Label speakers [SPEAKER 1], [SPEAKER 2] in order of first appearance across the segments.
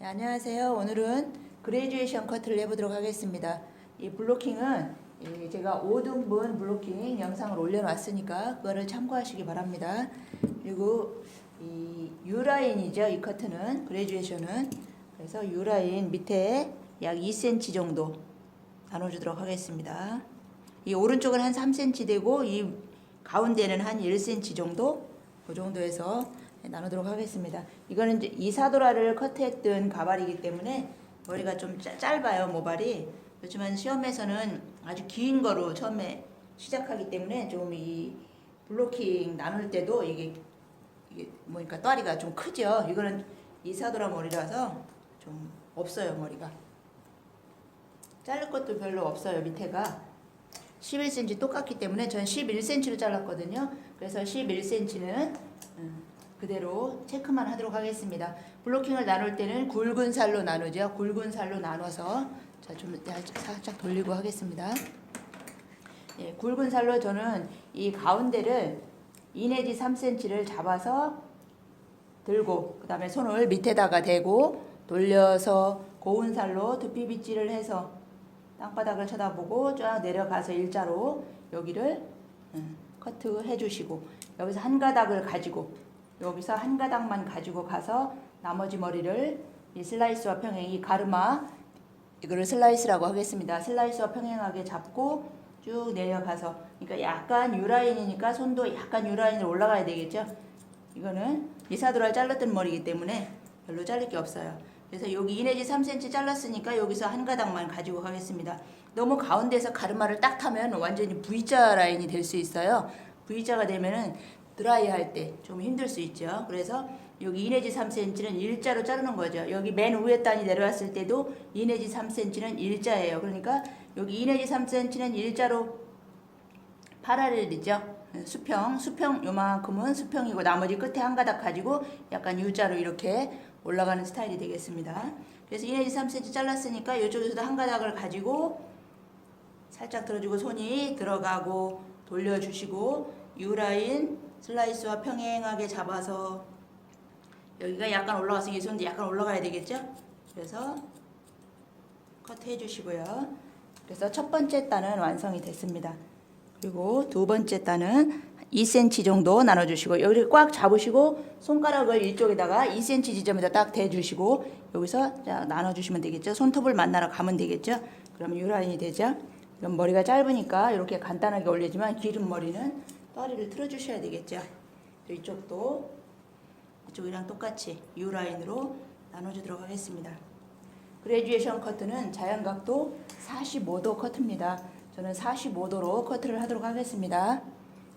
[SPEAKER 1] 네, 안녕하세요. 오늘은 그레듀에이션 커트를 해보도록 하겠습니다. 이 블로킹은 이 제가 5등분 블로킹 영상을 올려놨으니까 그거를 참고하시기 바랍니다. 그리고 이 U라인이죠. 이 커트는 그레듀에이션은 그래서 U라인 밑에 약 2cm 정도 나눠주도록 하겠습니다. 이 오른쪽은 한 3cm 되고 이 가운데는 한 1cm 정도 그 정도에서 나누도록 하겠습니다. 이거는 이사도라를 커트했던 가발이기 때문에 머리가 좀 짜- 짧아요 모발이. 그렇지만 시험에서는 아주 긴 거로 처음에 시작하기 때문에 좀 이 블로킹 나눌 때도 이게 이게 뭐니까 또아리가 좀 크죠. 이거는 이사도라 머리라서 좀 없어요 머리가. 자를 것도 별로 없어요 밑에가 11cm 똑같기 때문에 전 11cm로 잘랐거든요. 그래서 11cm는 그대로 체크만 하도록 하겠습니다. 블로킹을 나눌 때는 굵은 살로 나누죠. 굵은 살로 나눠서 자, 좀 살짝 돌리고 하겠습니다. 예, 굵은 살로 저는 이 가운데를 2 내지 3cm를 잡아서 들고 그 다음에 손을 밑에다가 대고 돌려서 고운 살로 두피 빗질을 해서 땅바닥을 쳐다보고 쫙 내려가서 일자로 여기를 음, 커트 해주시고 여기서 한 가닥을 가지고 여기서 한 가닥만 가지고 가서 나머지 머리를 이 슬라이스와 평행이 가르마 이거를 슬라이스라고 하겠습니다. 슬라이스와 평행하게 잡고 쭉 내려가서 그러니까 약간 유라인이니까 손도 약간 유라인으로 올라가야 되겠죠. 이거는 이사도라 잘랐던 머리이기 때문에 별로 자를 게 없어요. 그래서 여기 2 내지 3cm 잘랐으니까 여기서 한 가닥만 가지고 가겠습니다. 너무 가운데서 가르마를 딱 타면 완전히 V자 라인이 될 수 있어요. V자가 되면은 드라이 할 때 좀 힘들 수 있죠. 그래서 여기 2 내지 3cm는 일자로 자르는 거죠. 여기 맨 위에 단이 내려왔을 때도 2 내지 3cm는 일자예요. 그러니까 여기 2 내지 3cm는 일자로 파라렐이죠. 수평, 수평 요만큼은 수평이고 나머지 끝에 한 가닥 가지고 약간 U자로 이렇게 올라가는 스타일이 되겠습니다. 그래서 2 내지 3cm 잘랐으니까 이쪽에서도 한 가닥을 가지고 살짝 들어주고 손이 들어가고 돌려주시고 U라인 슬라이스와 평행하게 잡아서 여기가 약간 이 손도 약간 올라가야 되겠죠? 그래서 커트 해주시고요. 그래서 첫 번째 단은 완성이 됐습니다. 그리고 두 번째 단은 2cm 정도 나눠주시고 여기를 꽉 잡으시고 손가락을 이쪽에다가 2cm 지점에다 딱 대주시고 여기서 자 나눠주시면 되겠죠. 손톱을 만나러 가면 되겠죠. 그러면 유라인이 되죠. 그럼 머리가 짧으니까 이렇게 간단하게 올리지만 기름 머리는 떠리를 틀어주셔야 되겠죠. 또 이쪽도 이쪽이랑 똑같이 유라인으로 나눠주도록 하겠습니다. 그레듀에이션 커트는 자연각도 45도 커트입니다. 저는 45도로 커트를 하도록 하겠습니다.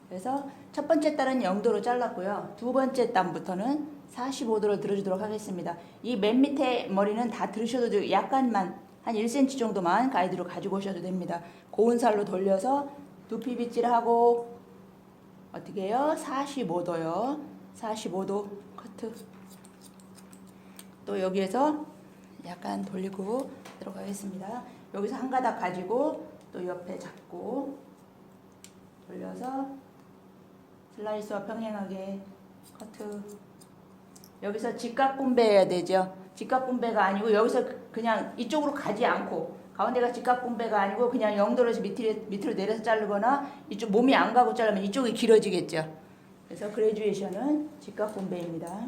[SPEAKER 1] 그래서 첫 번째 단은 0도로 잘랐고요. 두 번째 단부터는 45도로 들어주도록 하겠습니다. 이 맨 밑에 머리는 다 들으셔도 되고 약간만 한 1cm 정도만 가이드로 가지고 오셔도 됩니다. 고운 살로 돌려서 두피 빗질하고 어떻게 해요? 45도요. 45도 커트. 또 여기에서 약간 돌리고 들어가겠습니다. 여기서 한 가닥 가지고 또 옆에 잡고 돌려서 슬라이스와 평행하게 커트. 여기서 직각 분배해야 되죠. 직각 분배가 아니고 여기서 그냥 이쪽으로 가지 않고 가운데가 직각 분배가 아니고 그냥 영도로서 밑으로, 밑으로 내려서 자르거나 이쪽 몸이 안 가고 자르면 이쪽이 길어지겠죠. 그래서 그레듀에이션은 직각 분배입니다.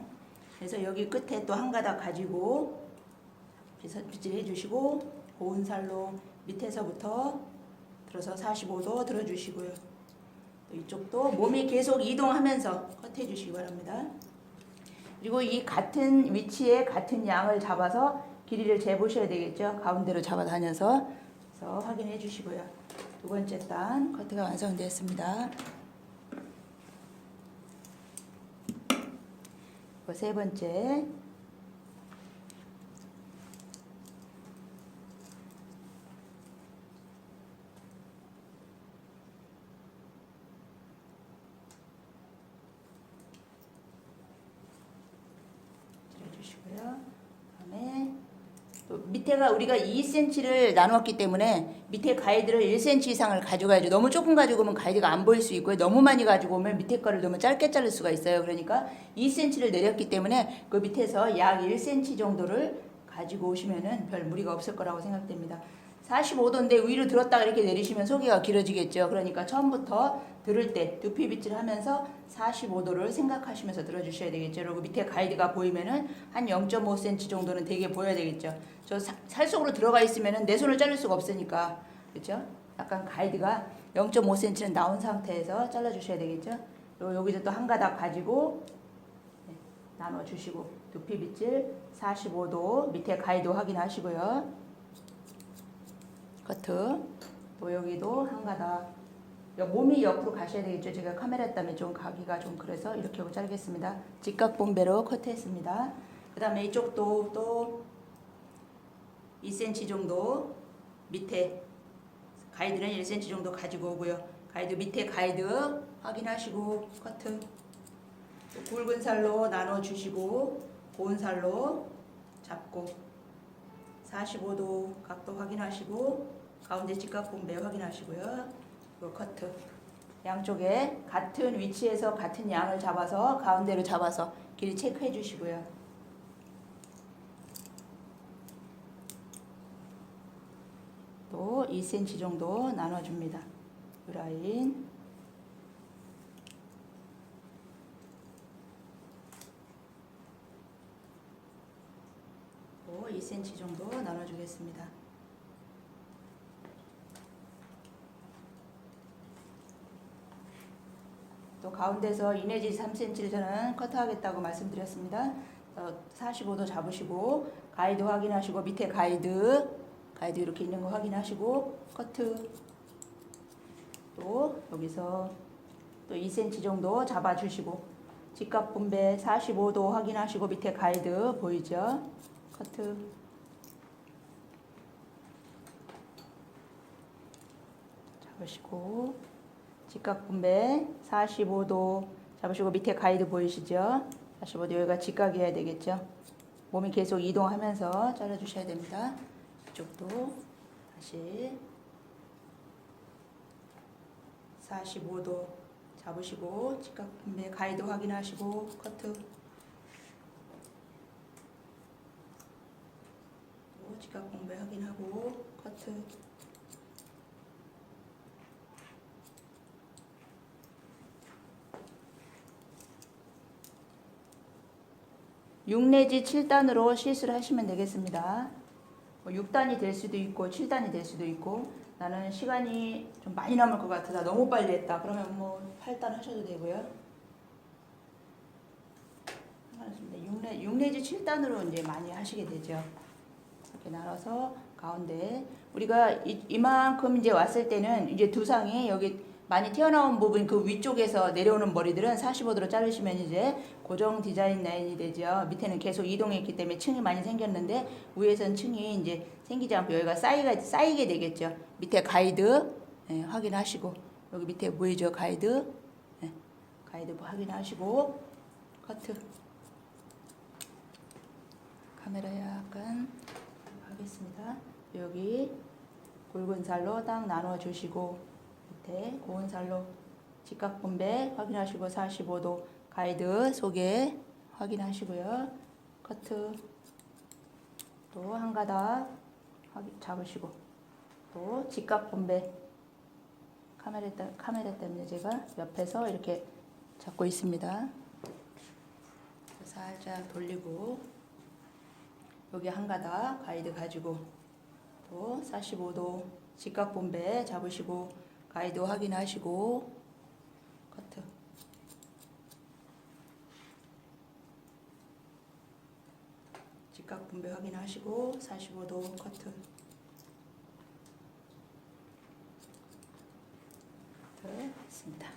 [SPEAKER 1] 그래서 여기 끝에 또 한 가닥 가지고 빗질 해 주시고 고운 살로 밑에서부터 들어서 45도 들어주시고요. 또 이쪽도 몸이 계속 이동하면서 컷해 주시기 바랍니다. 그리고 이 같은 위치에 같은 양을 잡아서 길이를 재보셔야 되겠죠. 가운데로 잡아다녀서 그래서 확인해 주시고요. 두 번째 단 커트가 완성되었습니다. 세 번째 해주시고요. 그다음에 또 밑에가 우리가 2cm를 나누었기 때문에 밑에 가이드를 1cm 이상을 가져가야죠. 너무 조금 가지고 오면 가이드가 안 보일 수 있고요. 너무 많이 가지고 오면 밑에 거를 너무 짧게 자를 수가 있어요. 그러니까 2cm를 내렸기 때문에 그 밑에서 약 1cm 정도를 가지고 오시면은 별 무리가 없을 거라고 생각됩니다. 45도인데 위로 들었다가 이렇게 내리시면 소개가 길어지겠죠. 그러니까 처음부터 들을 때 두피 빗질 하면서 45도를 생각하시면서 들어주셔야 되겠죠. 그리고 밑에 가이드가 보이면은 한 0.5cm 정도는 되게 보여야 되겠죠. 저 살 속으로 들어가 있으면은 내 손을 자를 수가 없으니까 그렇죠? 약간 가이드가 0.5cm는 나온 상태에서 잘라주셔야 되겠죠. 그리고 여기서 또 한 가닥 가지고 네, 나눠주시고 두피 빗질 45도 밑에 가이드 확인하시고요. 커트 또 여기도 한 가닥 여- 몸이 옆으로 가셔야 되겠죠. 제가 카메라 때문에 좀 가기가 좀 그래서 이렇게 하고 자르겠습니다. 직각 봉배로 커트했습니다. 그 다음에 이쪽도 또 2cm 정도 밑에 가이드는 1cm 정도 가지고 오고요. 가이드 밑에 가이드 확인하시고 커트 또 굵은 살로 나눠 주시고 고운 살로 잡고 45도 각도 확인하시고 가운데 직각 봉배 확인하시고요. 그리고 커트 양쪽에 같은 위치에서 같은 양을 잡아서 가운데로 잡아서 길이 체크해 주시고요. 또 2cm 정도 나눠줍니다. 이 라인 또 2cm 정도 나눠주겠습니다. 가운데서 2 내지 3cm를 저는 커트하겠다고 말씀드렸습니다. 어, 45도 잡으시고 가이드 확인하시고 밑에 가이드 가이드 이렇게 있는 거 확인하시고 커트 또 여기서 또 2cm 정도 잡아주시고 직각 분배 45도 확인하시고 밑에 가이드 보이죠? 커트 잡으시고 직각 분배 45도 잡으시고 밑에 가이드 보이시죠? 45도 여기가 직각이어야 되겠죠? 몸이 계속 이동하면서 잘라주셔야 됩니다. 이쪽도 다시 45도 잡으시고 직각 분배 가이드 확인하시고 커트 또 직각 분배 확인하고 커트 6 내지 7단으로 시술을 하시면 되겠습니다. 뭐 6단이 될 수도 있고 7단이 될 수도 있고 나는 시간이 좀 많이 남을 것 같아서 너무 빨리 했다. 그러면 뭐 8단 하셔도 되고요. 상관없습니다. 6, 내, 6 내지 7단으로 이제 많이 하시게 되죠. 이렇게 나눠서 가운데 우리가 이, 이만큼 이제 왔을 때는 이제 두상이 여기 많이 튀어나온 부분 그 위쪽에서 내려오는 머리들은 45도로 자르시면 이제 고정 디자인 라인이 되죠. 밑에는 계속 이동했기 때문에 층이 많이 생겼는데 위에선 층이 이제 생기지 않고 여기가 쌓이가 쌓이게 되겠죠. 밑에 가이드 예, 확인하시고 여기 밑에 보이죠 가이드 예, 가이드 확인하시고 커트 카메라 약간 하겠습니다. 여기 굵은 살로 딱 나눠 주시고 밑에 고운 살로 직각 분배 확인하시고 45도 가이드 소개 확인하시고요. 커트 또 한 가닥 잡으시고 또 직각 분배 카메라, 때- 카메라 때문에 제가 옆에서 이렇게 잡고 있습니다. 살짝 돌리고 여기 한 가닥 가이드 가지고 또 45도 직각 분배 잡으시고 가이드 확인하시고 커트 직각 분배 확인하시고 45도 커트 네, 했습니다.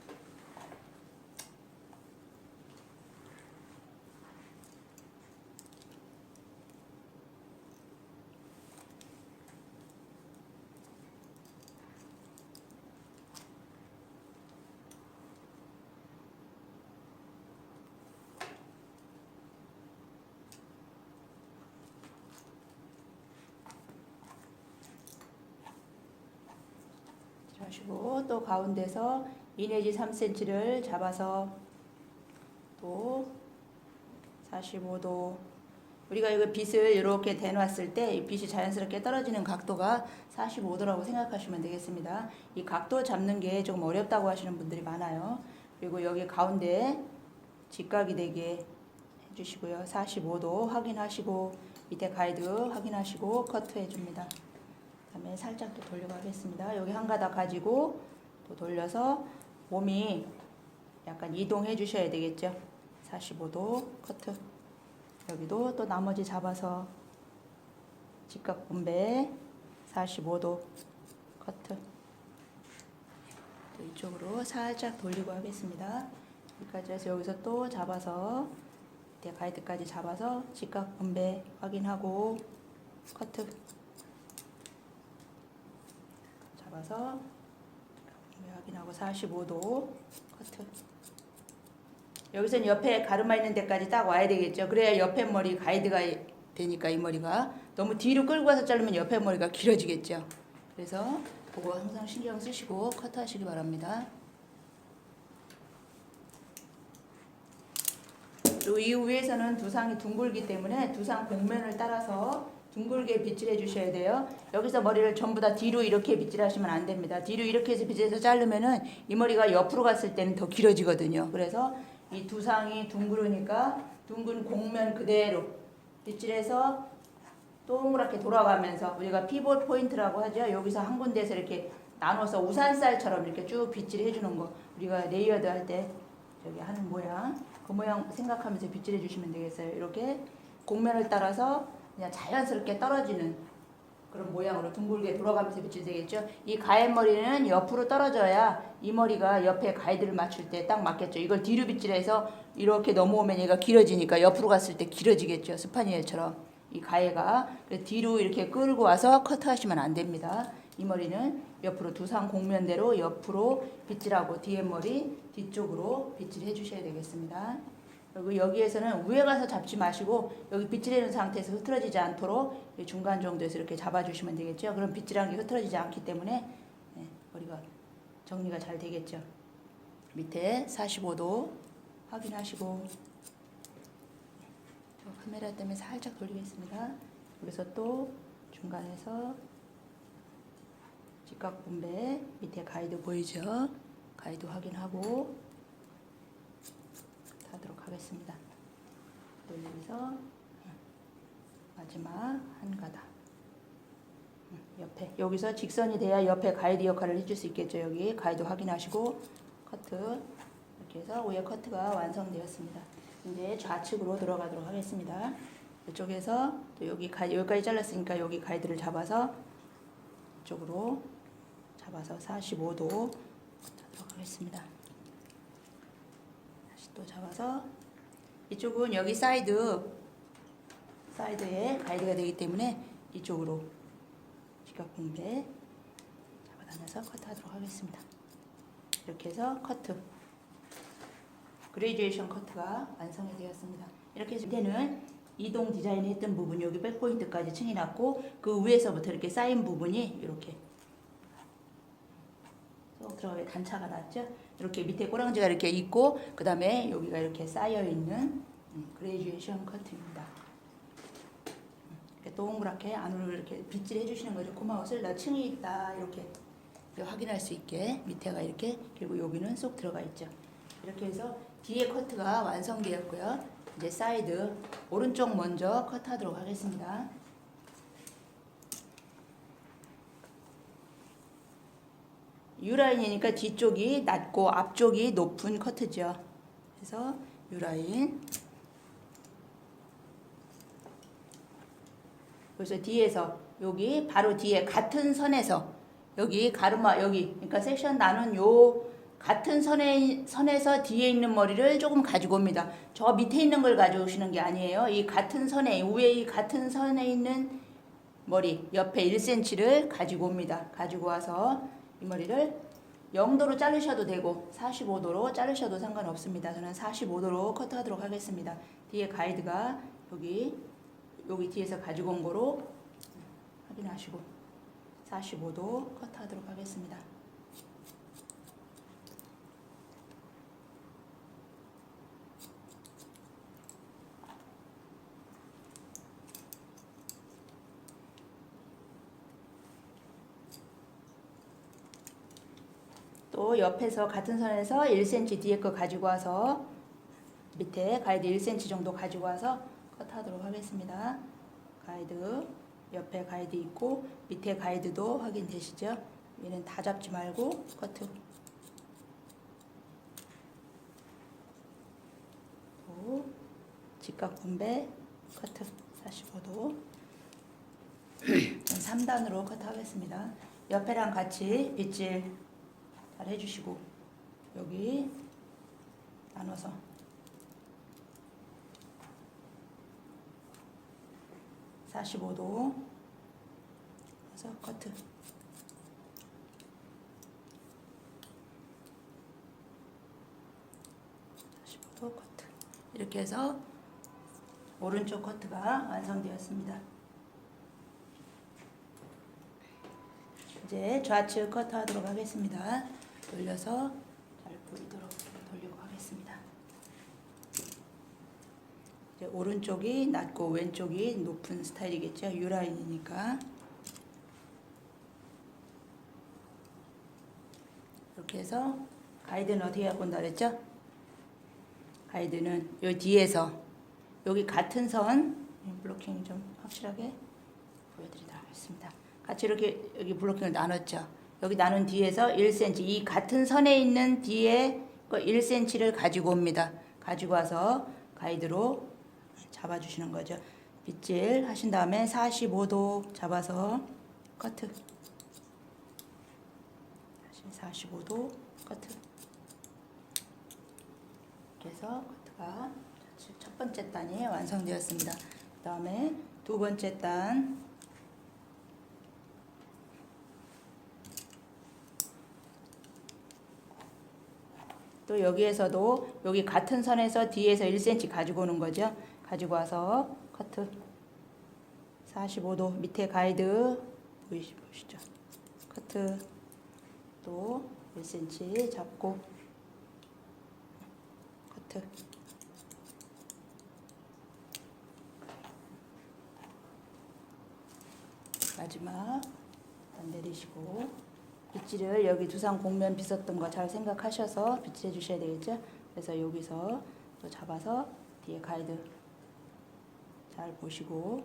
[SPEAKER 1] 하시고 또 가운데서 2 내지 3cm를 잡아서 또 45도 우리가 이거 빗을 이렇게 대놨을 때 이 빗이 자연스럽게 떨어지는 각도가 45도라고 생각하시면 되겠습니다. 이 각도 잡는 게 조금 어렵다고 하시는 분들이 많아요. 그리고 여기 가운데 직각이 되게 해주시고요. 45도 확인하시고 밑에 가이드 확인하시고 커트 해줍니다. 그다음에 살짝 또 돌려가겠습니다. 여기 한 가닥 가지고 또 돌려서 몸이 약간 이동해 주셔야 되겠죠. 45도 커트. 여기도 또 나머지 잡아서 직각 분배 45도 커트. 또 이쪽으로 살짝 돌리고 하겠습니다. 여기까지 해서 여기서 또 잡아서 가이드까지 잡아서 직각 분배 확인하고 커트. 분배 확인하고 45도 커트. 여기서는 옆에 가르마 있는 데까지 딱 와야 되겠죠. 그래야 옆에 머리 가이드가 되니까 이 머리가 너무 뒤로 끌고 와서 자르면 옆에 머리가 길어지겠죠. 그래서 그거 항상 신경 쓰시고 커트 하시기 바랍니다. 그리고 이 위에서는 두상이 둥글기 때문에 두상 곡면을 따라서 둥글게 빗질해 주셔야 돼요. 여기서 머리를 전부 다 뒤로 이렇게 빗질하시면 안 됩니다. 뒤로 이렇게 해서 빗질해서 자르면은 이 머리가 옆으로 갔을 때는 더 길어지거든요. 그래서 이 두상이 둥그러니까 둥근 곡면 그대로 빗질해서 동그랗게 돌아가면서 우리가 피봇 포인트라고 하죠. 여기서 한 군데에서 이렇게 나눠서 우산살처럼 이렇게 쭉 빗질해 주는 거. 우리가 레이어드 할 때 저기 하는 모양 그 모양 생각하면서 빗질해 주시면 되겠어요. 이렇게 곡면을 따라서 그냥 자연스럽게 떨어지는 그런 모양으로 둥글게 돌아가면서 빗질 되겠죠. 이 가엔 머리는 옆으로 떨어져야 이 머리가 옆에 가이드를 맞출 때 딱 맞겠죠. 이걸 뒤로 빗질해서 이렇게 넘어오면 얘가 길어지니까 옆으로 갔을 때 길어지겠죠. 스파니엘처럼 이 가해가 뒤로 이렇게 끌고 와서 커트하시면 안 됩니다. 이 머리는 옆으로 두상 곡면대로 옆으로 빗질하고 뒤에 머리 뒤쪽으로 빗질해 주셔야 되겠습니다. 그리고 여기에서는 위에 가서 잡지 마시고 여기 놓은 상태에서 흐트러지지 않도록 이 중간 정도에서 이렇게 잡아주시면 되겠죠. 그럼 빗질한 게 흐트러지지 않기 때문에 네, 머리가 정리가 잘 되겠죠. 밑에 45도 확인하시고 저 카메라 때문에 살짝 돌리겠습니다. 그래서 또 중간에서 직각 분배 밑에 가이드 보이죠? 가이드 확인하고 하겠습니다. 돌리면서 마지막 한 가닥 음, 옆에 여기서 직선이 돼야 옆에 가이드 역할을 해줄 수 있겠죠. 여기 가이드 확인하시고 커트 이렇게 해서 위에 커트가 완성되었습니다. 이제 좌측으로 들어가도록 하겠습니다. 이쪽에서 또 여기 가 여기까지 잘랐으니까 여기 가이드를 잡아서 이쪽으로 잡아서 45도 하도록 하겠습니다. 다시 또 잡아서 이쪽은 여기 사이드 사이드에 가이드가 되기 때문에 이쪽으로 직각 분배 잡아다녀서 커트하도록 하겠습니다. 이렇게 해서 커트 그레이듀에이션 커트가 완성이 되었습니다. 이렇게 해서 밑에는 이동 디자인 했던 부분 여기 백포인트까지 층이 났고 그 위에서부터 이렇게 쌓인 부분이 이렇게 쏙 들어가게 단차가 났죠. 이렇게 밑에 꼬랑지가 이렇게 있고 그 다음에 여기가 이렇게 쌓여 있는 그레이듀에이션 커트입니다. 음, 이렇게 동그랗게 안으로 이렇게 빗질 해주시는 거죠. 고마워서 나 층이 있다 이렇게 확인할 수 있게 밑에가 이렇게 그리고 여기는 쏙 들어가 있죠. 이렇게 해서 뒤에 커트가 완성되었고요. 이제 사이드 오른쪽 먼저 커트하도록 하겠습니다. U라인이니까 뒤쪽이 낮고 앞쪽이 높은 커트죠. 그래서 U라인 그래서 뒤에서 여기 바로 뒤에 같은 선에서 여기 가르마 여기 그러니까 섹션 나눈 요 같은 선에 선에서 뒤에 있는 머리를 조금 가지고 옵니다. 저 밑에 있는 걸 가져오시는 게 아니에요. 이 같은 선에 위에 이 같은 선에 있는 머리 옆에 1cm를 가지고 옵니다. 가지고 와서 이 머리를 0도로 자르셔도 되고 45도로 자르셔도 상관없습니다. 저는 45도로 커트하도록 하겠습니다. 뒤에 가이드가 여기 여기 뒤에서 가지고 온 거로 확인하시고 45도 커트하도록 하겠습니다. 또 옆에서 같은 선에서 1cm 뒤에 거 가지고 와서 밑에 가이드 1cm 정도 가지고 와서 컷하도록 하겠습니다. 가이드 옆에 가이드 있고 밑에 가이드도 확인되시죠? 얘는 다 잡지 말고 커트. 또 직각 분배 커트 45도. 3단으로 커트하겠습니다. 옆에랑 같이 빗질 잘 해주시고 여기 나눠서 사십오 도 해서 커트 사십오 도 커트 이렇게 해서 오른쪽 커트가 완성되었습니다. 이제 좌측 커트 하도록 하겠습니다. 돌려서 잘 보이도록 돌리고 하겠습니다. 이제 오른쪽이 낮고 왼쪽이 높은 스타일이겠죠. 유라인이니까 이렇게 해서 가이드는 어떻게 갖고 온다 그랬죠? 가이드는 요 뒤에서 여기 같은 선 블로킹 좀 확실하게 보여드리도록 하겠습니다. 같이 이렇게 여기 블로킹을 나눴죠. 여기 나눈 뒤에서 1cm 이 같은 선에 있는 뒤에 거 1cm를 가지고 옵니다. 가지고 와서 가이드로 잡아주시는 거죠. 빗질 하신 다음에 45도 잡아서 커트. 다시 45도 커트. 그래서 커트가 첫 번째 단이 완성되었습니다. 그 다음에 두 번째 단 또 여기에서도 여기 같은 선에서 뒤에서 1cm 가지고 오는 거죠. 가지고 와서 커트 45도 밑에 가이드 보이시, 보시죠. 커트 또 1cm 잡고 커트 마지막 단 내리시고 빗질을 여기 두상 공면 빗었던 거 잘 생각하셔서 빗질해 주셔야 되겠죠? 그래서 여기서 또 잡아서 뒤에 가이드 잘 보시고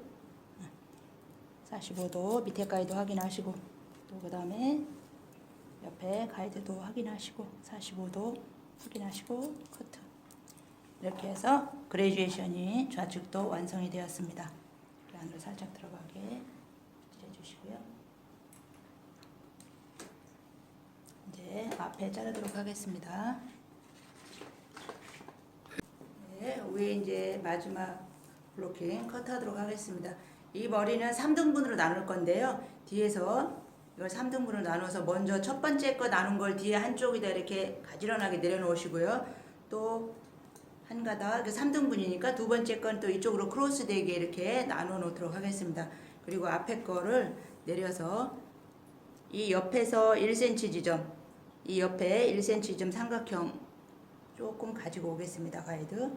[SPEAKER 1] 45도 밑에 가이드 확인하시고 또 그 다음에 옆에 가이드도 확인하시고 45도 확인하시고 커트 이렇게 해서 그레듀에이션이 좌측도 완성이 되었습니다. 그 안으로 살짝 들어가게 빗질해 주시고요. 앞에 자르도록 하겠습니다. 네, 위에 이제 마지막 블로킹 커트하도록 하겠습니다. 이 머리는 3등분으로 나눌 건데요. 뒤에서 이걸 3등분으로 나눠서 먼저 첫 번째 거 나눈 걸 뒤에 한쪽에다 이렇게 가지런하게 내려놓으시고요. 또 한 가닥 3등분이니까 두 번째 건 또 이쪽으로 크로스 되게 이렇게 나눠 놓도록 하겠습니다. 그리고 앞에 거를 내려서 이 옆에서 1cm 지점 이 옆에 1cm 지점 삼각형 조금 가지고 오겠습니다. 가이드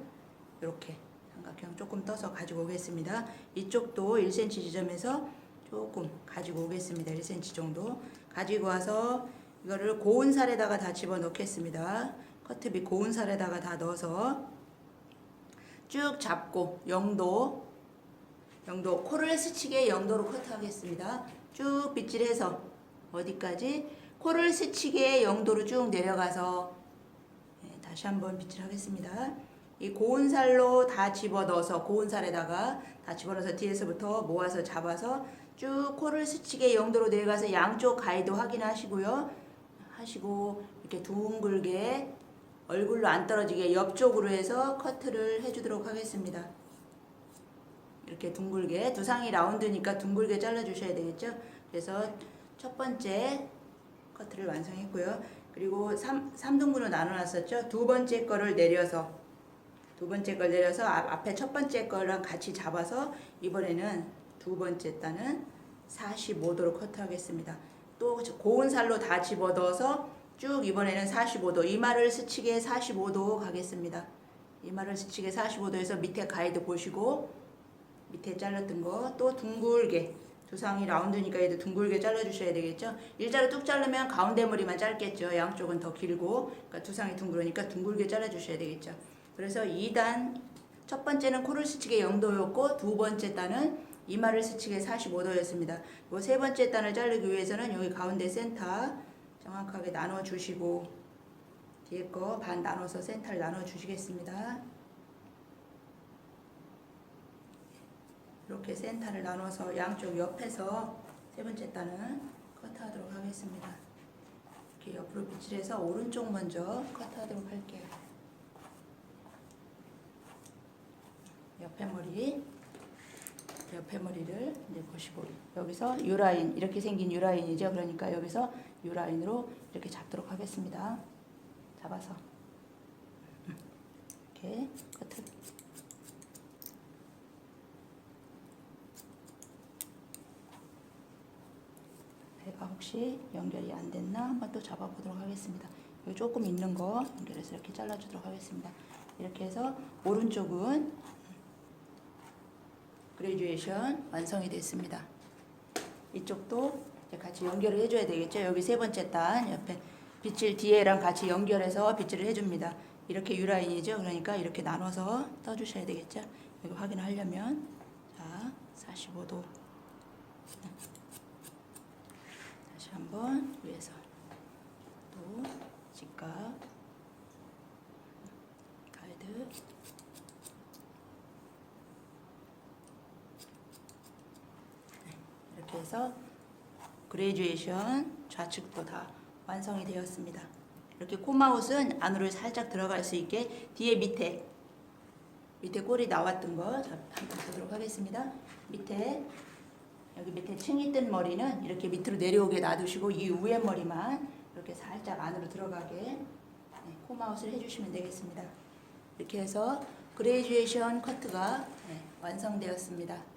[SPEAKER 1] 이렇게 삼각형 조금 떠서 가지고 오겠습니다. 이쪽도 1cm 지점에서 조금 가지고 오겠습니다. 1cm 정도 가지고 와서 이거를 고운 살에다가 다 집어 넣겠습니다. 커트비 고운 살에다가 다 넣어서 쭉 잡고 0도 0도 코를 스치게 0도로 커트하겠습니다. 쭉 빗질해서 어디까지 코를 스치게 0도로 쭉 내려가서 네, 다시 한번 빗질 하겠습니다. 이 고운 살로 다 집어 넣어서 고운 살에다가 다 집어 넣어서 뒤에서부터 모아서 잡아서 쭉 코를 스치게 0도로 내려가서 양쪽 가이드 확인하시고요. 하시고 이렇게 둥글게 얼굴로 안 떨어지게 옆쪽으로 해서 커트를 해주도록 하겠습니다. 이렇게 둥글게 두상이 라운드니까 둥글게 잘라주셔야 되겠죠. 그래서 첫 번째 커트를 완성했고요. 그리고 3, 3등분으로 나눠놨었죠. 두 번째 거를 내려서 두 번째 걸 내려서 앞, 앞에 첫 번째 거랑 같이 잡아서 이번에는 두 번째 단은 45도로 커트하겠습니다. 또 고운 살로 다 집어넣어서 쭉 이번에는 45도 이마를 스치게 45도 가겠습니다. 이마를 스치게 45도에서 밑에 가이드 보시고 밑에 잘랐던 거 또 둥글게 두상이 라운드니까 얘도 둥글게 잘라주셔야 되겠죠. 일자로 뚝 자르면 가운데 머리만 짧겠죠. 양쪽은 더 길고 그러니까 두상이 둥그러니까 둥글게 잘라주셔야 되겠죠. 그래서 2단 첫 번째는 코를 스치게 0도였고 두 번째 단은 이마를 스치게 45도였습니다. 요세 번째 단을 자르기 위해서는 여기 가운데 센터 정확하게 나눠 주시고 뒤에 거 반 나눠서 센터를 나눠 주시겠습니다. 이렇게 센터를 나눠서 양쪽 옆에서 세 번째 단은 커트하도록 하겠습니다. 이렇게 옆으로 빗질해서 오른쪽 먼저 커트하도록 할게요. 옆에 머리, 옆에 머리를 이제 보시고 여기서 U 라인 이렇게 생긴 U 라인이죠. 그러니까 여기서 U 라인으로 이렇게 잡도록 하겠습니다. 잡아서 이렇게 커트. 배가 혹시 연결이 안 됐나 한번 또 잡아보도록 하겠습니다. 요 조금 있는 거 연결해서 이렇게 잘라주도록 하겠습니다. 이렇게 해서 오른쪽은 그레듀에이션 완성이 됐습니다. 이쪽도 이제 같이 연결을 해줘야 되겠죠. 여기 세 번째 단 옆에 빗질 뒤에랑 같이 연결해서 빗질을 해줍니다. 이렇게 유라인이죠. 그러니까 이렇게 나눠서 떠주셔야 되겠죠. 여기 확인을 하려면 자 45도 다시 한번 위에서 또 직각 가이드 이렇게 해서 그레듀에이션 좌측도 다 완성이 되었습니다. 이렇게 코마웃은 안으로 살짝 들어갈 수 있게 뒤에 밑에 밑에 꼬리 나왔던 거 자, 한번 보도록 하겠습니다. 밑에 여기 밑에 층이 뜬 머리는 이렇게 밑으로 내려오게 놔두시고 이 위에 머리만 이렇게 살짝 안으로 들어가게 네, 코마웃을 해주시면 되겠습니다. 이렇게 해서 그레듀에이션 커트가 네, 완성되었습니다.